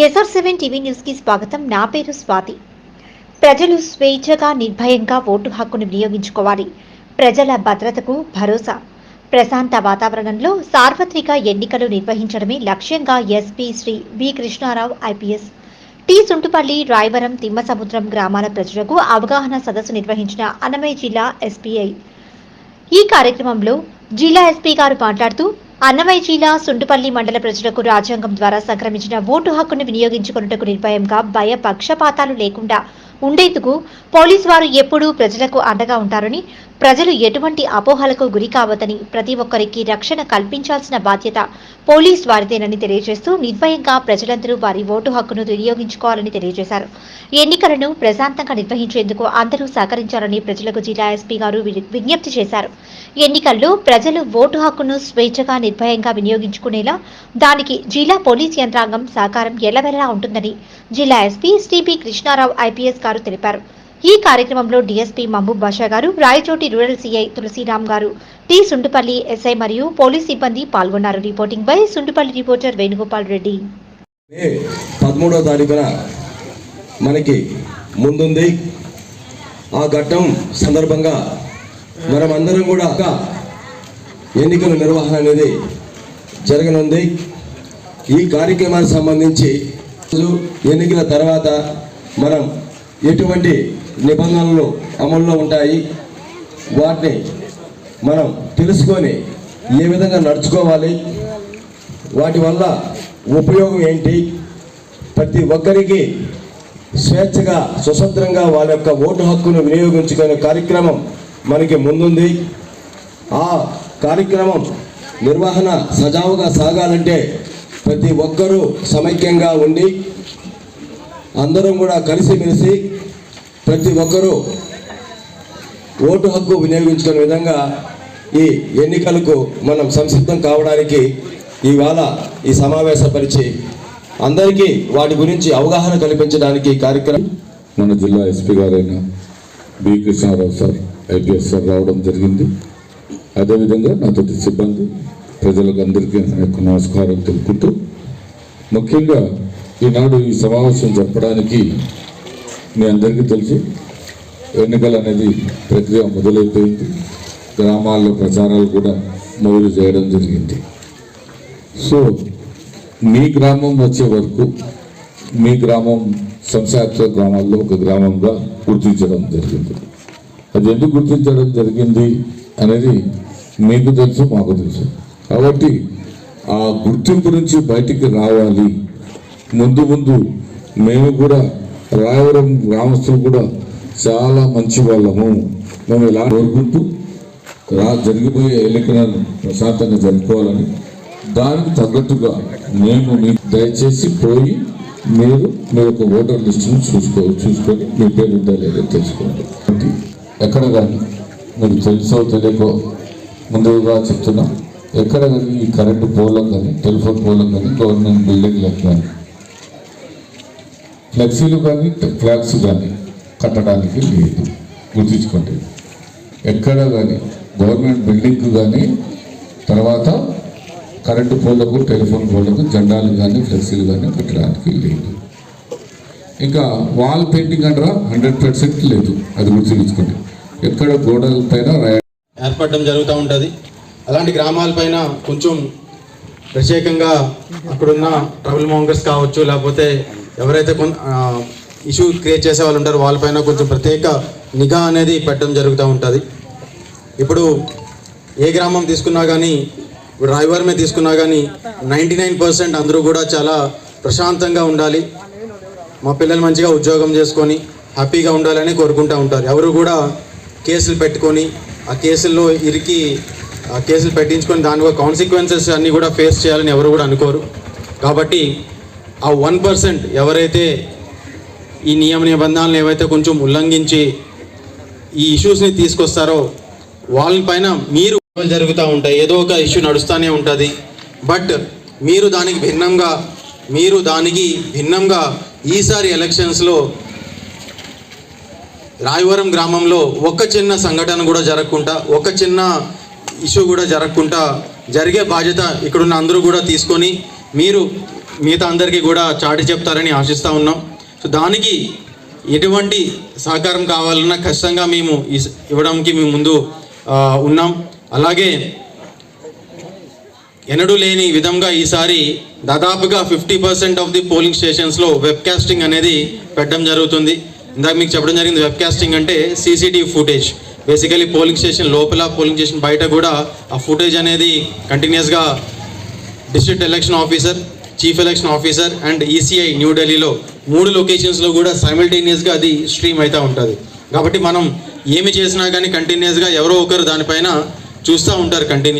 SR seven TV న్యూస్కి స్వాగతం. నా పేరు స్వాతి. ప్రజలు స్వేచ్ఛగా నిర్భయంగా ఓటు హక్కును వినియోగించుకోవాలి. ప్రజల భద్రతకు భరోసా. ప్రశాంత వాతావరణంలో సార్వత్రిక ఎన్నికలు నిర్వహించడమే లక్ష్యంగా SP Shri V Krishnarao IPS. T Sundupalli Rayavaram Thimmasamudram గ్రామాల ప్రజలకు అవగాహన సదస్సు నిర్వహించిన అన్నమయ్య జిల్లా ఎస్పీఐ. ఈ కార్యక్రమంలో జిల్లా ఎస్పీ గారు మాట్లాడుతూ అన్నమయ్య జిల్లా సుంటుపల్లి మండల ప్రజలకు రాజ్యాంగం ద్వారా సంక్రమించిన ఓటు హక్కును వినియోగించుకున్నట్టుకు నిర్భయంగా భయ పక్షపాతాలు లేకుండా ఉండేందుకు పోలీసు వారు ఎప్పుడూ ప్రజలకు అండగా ఉంటారని ప్రజలు ఎటువంటి అపోహలకు గురి కావద్దని ప్రతి ఒక్కరికి రక్షణ కల్పించాల్సిన బాధ్యత పోలీస్ వారిదేనని తెలియజేస్తూ నిర్భయంగా ప్రజలందరూ వారి ఓటు హక్కును వినియోగించుకోవాలని తెలియజేశారు. ఎన్నికలను ప్రశాంతంగా నిర్వహించేందుకు అందరూ సహకరించాలని ప్రజలకు జిల్లా ఎస్పీ గారు విజ్ఞప్తి చేశారు. ఎన్నికల్లో ప్రజలు ఓటు హక్కును స్వేచ్ఛగా నిర్భయంగా వినియోగించుకునేలా దానికి జిల్లా పోలీస్ యంత్రాంగం సహకారం ఎల్లవెల్లా ఉంటుందని జిల్లా ఎస్పీ శ్రీపి కృష్ణారావు ఐపీఎస్ గారు తెలిపారు. ఈ కార్యక్రమంలో డీఎస్పీ మహబూబ్ బాషా గారు రాయచోటి రూరల్ సీఐ తులసిరామ్ గారు టి సుండుపల్లి ఎస్ఐ మరియు పోలీస్ సిబ్బంది పాల్గొన్నారు. Reporting by Sundupalli reporter Venugopal Reddy. పదమూడో పదమూడవ తారీఖున మనకి ముందుంది. ఆ ఘట్టం సందర్భంగా మనమందరం కూడా ఎన్నికల నిర్వహణ అనేది జరగనుంది. ఈ కార్యక్రమానికి సంబంధించి ఎన్నికల తర్వాత మనం ఎటువంటి నిబంధనలు అమల్లో ఉంటాయి. వాటిని మనం తెలుసుకొని ఏ విధంగా నడుచుకోవాలి వాటి వల్ల ఉపయోగం ఏంటి? ప్రతి ఒక్కరికి స్వేచ్ఛగా స్వతంత్రంగా వాళ్ళ యొక్క ఓటు హక్కును వినియోగించుకునే కార్యక్రమం మనకి ముందుంది. ఆ కార్యక్రమం నిర్వహణ సజావుగా సాగాలంటే ప్రతి ఒక్కరూ సమైక్యంగా ఉండి అందరం కూడా కలిసిమెలిసి ప్రతి ఒక్కరూ ఓటు హక్కు వినియోగించుకునే విధంగా ఈ ఎన్నికలకు మనం సంసిద్ధం కావడానికి ఇవాళ ఈ సమావేశపరిచి అందరికీ వాటి గురించి అవగాహన కల్పించడానికి కార్యక్రమం మన జిల్లా ఎస్పీ గారైన B. Krishnarao sir IPS sir రావడం జరిగింది. అదేవిధంగా నాతోటి సిబ్బంది ప్రజలకు అందరికీ యొక్క నమస్కారం తెలుపుకుంటూ ముఖ్యంగా ఈనాడు ఈ సమావేశం జరపడానికి మీ అందరికీ తెలుసు ఎన్నికలు అనేది ప్రక్రియ మొదలైపోయింది. గ్రామాల్లో ప్రచారాలు కూడా మొదలు చేయడం జరిగింది. సో మీ గ్రామం వచ్చే వరకు మీ గ్రామం సంశాత్వ గ్రామాల్లో ఒక గ్రామంగా గుర్తించడం జరిగింది. అది ఎందుకు గుర్తించడం జరిగింది అనేది మీకు తెలుసు మాకు తెలుసు. కాబట్టి ఆ గుర్తింపు నుంచి బయటికి రావాలి. ముందు ముందు మేము కూడా రాయవరం గ్రామస్తులు కూడా చాలా మంచి వాళ్ళము మేము ఇలా కోరుకుంటూ రా జరిగిపోయే ఎన్నికలను ప్రశాంతంగా జరుపుకోవాలని దానికి తగ్గట్టుగా మేము దయచేసి పోయి మీరు మీ యొక్క ఓటర్ లిస్టును చూసుకో చూసుకొని మీ పేరు ఉందా లేదో తెలుసుకోండి ఎక్కడ కానీ మీకు తెలుసో తెలియకో ముందుగా చెప్తున్నా ఎక్కడ కానీ ఈ కరెంటు పోలం కానీ టెలిఫోన్ పోలం కానీ గవర్నమెంట్ బిల్డింగ్లకు కానీ ఫ్లెక్సీలు కానీ ఫ్లాగ్స్ కానీ కట్టడానికి లేదు. గుర్తుంచుకోండి. ఎక్కడ కానీ గవర్నమెంట్ బిల్డింగ్కు కానీ తర్వాత కరెంటు పోలకు టెలిఫోన్ పోలకు జెండాలు కానీ ఫ్లెక్సీలు కానీ కట్టడానికి లేదు. ఇంకా వాల్ పెయింటింగ్ అంటారా? హండ్రెడ్ పర్సెంట్ లేదు. అది గుర్తుంచుకోండి. ఎక్కడ గోడల పైన ఏర్పడడం జరుగుతూ ఉంటుంది. అలాంటి గ్రామాలపైన కొంచెం ప్రత్యేకంగా అక్కడున్న ట్రబుల్ మోంగర్స్ కావచ్చు లేకపోతే ఎవరైతే కొన్ ఇష్యూ క్రియేట్ చేసే వాళ్ళు ఉంటారో వాళ్ళపైన కొంచెం ప్రత్యేక నిఘా అనేది పెట్టడం జరుగుతూ ఉంటుంది. ఇప్పుడు ఏ గ్రామం తీసుకున్నా కానీ ఇప్పుడు రాయవారమే తీసుకున్నా కానీ నైంటీ నైన్ పర్సెంట్ అందరూ కూడా చాలా ప్రశాంతంగా ఉండాలి. మా పిల్లలు మంచిగా ఉద్యోగం చేసుకొని హ్యాపీగా ఉండాలని కోరుకుంటూ ఉంటారు. ఎవరు కూడా కేసులు పెట్టుకొని ఆ కేసుల్లో ఇరికి ఆ కేసులు పెట్టించుకొని దాని కాన్సిక్వెన్సెస్ అన్నీ కూడా ఫేస్ చేయాలని ఎవరు కూడా అనుకోరు. కాబట్టి ఆ వన్ పర్సెంట్ ఎవరైతే ఈ నియమ నిబంధనలు ఏవైతే కొంచెం ఉల్లంఘించి ఈ ఇష్యూస్ని తీసుకొస్తారో వాళ్ళ పైన మీరు జరుగుతూ ఉంటాయి. ఏదో ఒక ఇష్యూ నడుస్తూనే ఉంటుంది. బట్ మీరు దానికి భిన్నంగా మీరు దానికి భిన్నంగా ఈసారి ఎలక్షన్స్లో రాయవరం గ్రామంలో ఒక చిన్న సంఘటన కూడా జరగకుండా ఒక చిన్న ఇష్యూ కూడా జరగకుండా జరిగే బాధ్యత ఇక్కడున్న అందరూ కూడా తీసుకొని మీరు మిగతా అందరికీ కూడా చాటి చెప్తారని ఆశిస్తూ ఉన్నాం. సో దానికి ఎటువంటి సహకారం కావాలన్నా ఖచ్చితంగా మేము ఇవ్వడానికి మేము ముందు ఉన్నాం. అలాగే ఎన్నడూ లేని విధంగా ఈసారి దాదాపుగా fifty percent of the polling స్టేషన్స్లో web casting అనేది పెట్టడం జరుగుతుంది. ఇందాక మీకు చెప్పడం జరిగింది వెబ్ కాస్టింగ్ అంటే CCTV footage. Basically polling station లోపల పోలింగ్ స్టేషన్ బయట కూడా ఆ ఫుటేజ్ అనేది కంటిన్యూస్గా district election officer chief election officer and ECI న్యూఢిల్లీలో మూడు లొకేషన్స్లో కూడా సైమిల్టేనియస్గా అది స్ట్రీమ్ అవుతూ ఉంటుంది. కాబట్టి మనం ఏమి చేసినా కానీ కంటిన్యూస్గా ఎవరో ఒకరు దానిపైన చూస్తూ ఉంటారు కంటిన్యూ